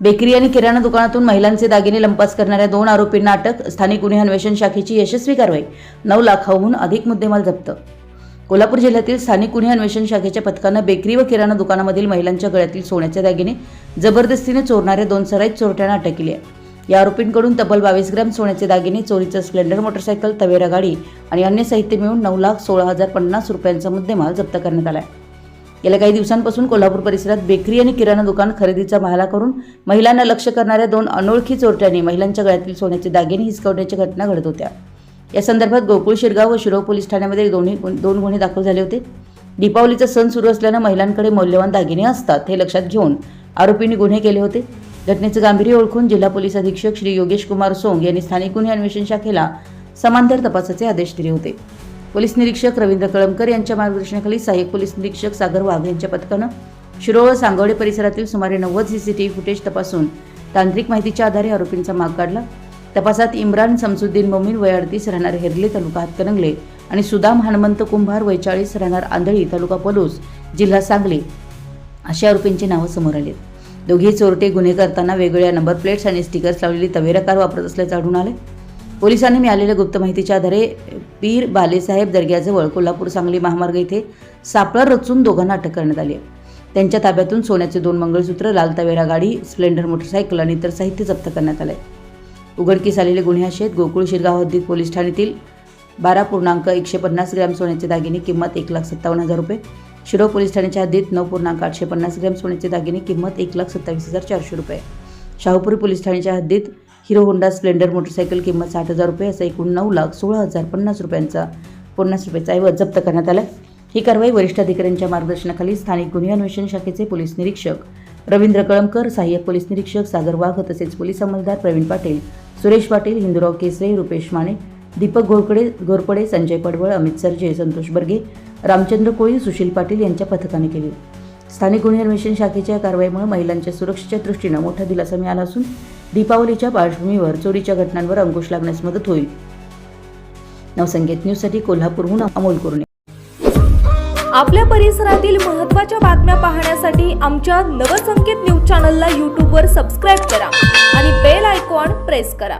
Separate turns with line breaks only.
Bakery आणि किराणा दुकानातून महिलांचे दागिने लंपास करणाऱ्या दोन आरोपींना अटक स्थानिक गुन्हे अन्वेषण शाखेची यशस्वी कारवाई नऊ लाखाहून अधिक मुद्देमाल जप्त. कोल्हापूर जिल्ह्यातील स्थानिक गुन्हे अन्वेषण शाखेच्या पथकानं बेकरी व किराणा दुकानामधील महिलांच्या गळ्यातील सोन्याचे दागिने जबरदस्तीने चोरणाऱ्या दोन सराईत चोरट्यांना अटक केली आहे. या आरोपींकडून तब्बल बावीस ग्रॅम सोन्याचे दागिने चोरीचं स्प्लेंडर मोटरसायकल तवेरा गाडी आणि अन्य साहित्य मिळून नऊ लाख सोळा हजार पन्नास रुपयांचा मुद्देमाल जप्त करण्यात आला आहे. गेल्या काही दिवसांपासून कोल्हापूर परिसरात बेकरी आणि किराणा दुकान खरेदीचा भाला करून महिलांना लक्ष करणाऱ्या दोन अनोळखी चोरट्यांनी महिलांच्या गळ्यातील सोन्याचे दागिने हिसकवण्याच्या घटना घडत होत्या. या संदर्भात गोकुळ शिरगाव व शिरोळ पोलीस ठाण्यामध्ये दोन्ही दोन गुन्हे दाखल झाले होते. दीपावलीचा सण सुरू असल्यानं महिलांकडे मौल्यवान दागिने असतात हे लक्षात घेऊन आरोपींनी गुन्हे केले होते. घटनेचं गांभीर्य ओळखून जिल्हा पोलीस अधीक्षक श्री योगेश कुमार सोंग यांनी स्थानिक गुन्हे अन्वेषण शाखेला समांतर तपासाचे आदेश दिले होते. पोलीस निरीक्षक रवींद्र कळमकर यांच्या मार्गदर्शनाखाली सहाय्यक पोलीस निरीक्षक सागर वाघ यांच्या पथकानं शिरोळ सांगवडे परिसरातील सुमारे नव्वद सीसीटीव्ही फुटेज तपासून तांत्रिक माहितीच्या आधारे आरोपींचा माग काढला. तपासात इम्रान समसुद्दीन मोमीन वय अडतीस राहणार हेरले तालुका हातकणंगले आणि सुदाम हनुमंत कुंभार वय चाळीस राहणार आंधळी तालुका पलूस जिल्हा सांगली अशा आरोपींची नावं समोर आली दोघे चोरटे गुन्हे करताना वेगवेगळ्या नंबर प्लेट्स आणि स्टिकर्स लावलेली तवेरा कार वापरत असल्याचं आढळून आले पोलिसांनी मिळालेल्या गुप्त माहितीच्या आधारे पीर बालेसाहेब दर्ग्याजवळ कोल्हापूर सांगली महामार्ग इथे सापळा रचून दोघांना अटक करण्यात आली आहे. त्यांच्या ताब्यातून सोन्याचे दोन मंगळसूत्र लाल तवेरा गाडी स्प्लेंडर मोटरसायकल आणि इतर साहित्य जप्त करण्यात आले उघडकीस आलेले गुन्हे असे आहेत. गोकुळ शिरगाव हद्दीत पोलीस ठाण्यातील बारा पूर्णांक एकशे पन्नास ग्रॅम सोन्याचे दागिने किंमत एक लाख सत्तावन्न हजार रुपये. शिरो पोलीस ठाण्याच्या हद्दीत नऊ पूर्णांक आठशे पन्नास ग्रॅम सोन्याचे दागिने किंमत एक लाख सत्तावीस हजार चारशे रुपये. शाहूपुरी पोलीस ठाण्याच्या हद्दीत हिरो होंडा स्प्लेंडर मोटरसायकल किंमत साठ हजार रुपये असा एकूण नऊ लाख सोळा हजार पन्नास रुपयांचा पन्नास रुपयाचा ऐवज जप्त करण्यात आला ही कारवाई वरिष्ठ अधिकाऱ्यांच्या मार्गदर्शनाखाली स्थानिक गुन्हे अन्वेषण शाखेचे पोलीस निरीक्षक रवींद्र कळमकर सहाय्यक पोलीस निरीक्षक सागर वाघ तसेच पोलीस अंमलदार प्रवीण पाटील सुरेश पाटील हिंदूराव केसरे रुपेश माने दीपक घोरकडे घोरपडे संजय पडवळ अमित सरजे संतोष बर्गे रामचंद्र कोळी सुशील पाटील यांच्या पथकाने केली. स्थानिक गुन्हे अन्वेषण शाखेच्या कारवाईमुळे महिलांच्या सुरक्षेच्या दृष्टीनं मोठा दिलासा मिळाला असून दीपावलीच्या पार्श्वभूमीवर चोरीच्या घटनांवर अंकुश लागण्यास मदत होईल. नवसंगीत न्यूजसाठी कोल्हापूरहून अमोल कुरणे.
आपल्या परिसरातील महत्त्वाच्या बातम्या पाहण्यासाठी आमच्या नवसंकेत न्यूज चॅनलला यूट्यूबवर सबस्क्राईब करा आणि बेल आयकॉन प्रेस करा.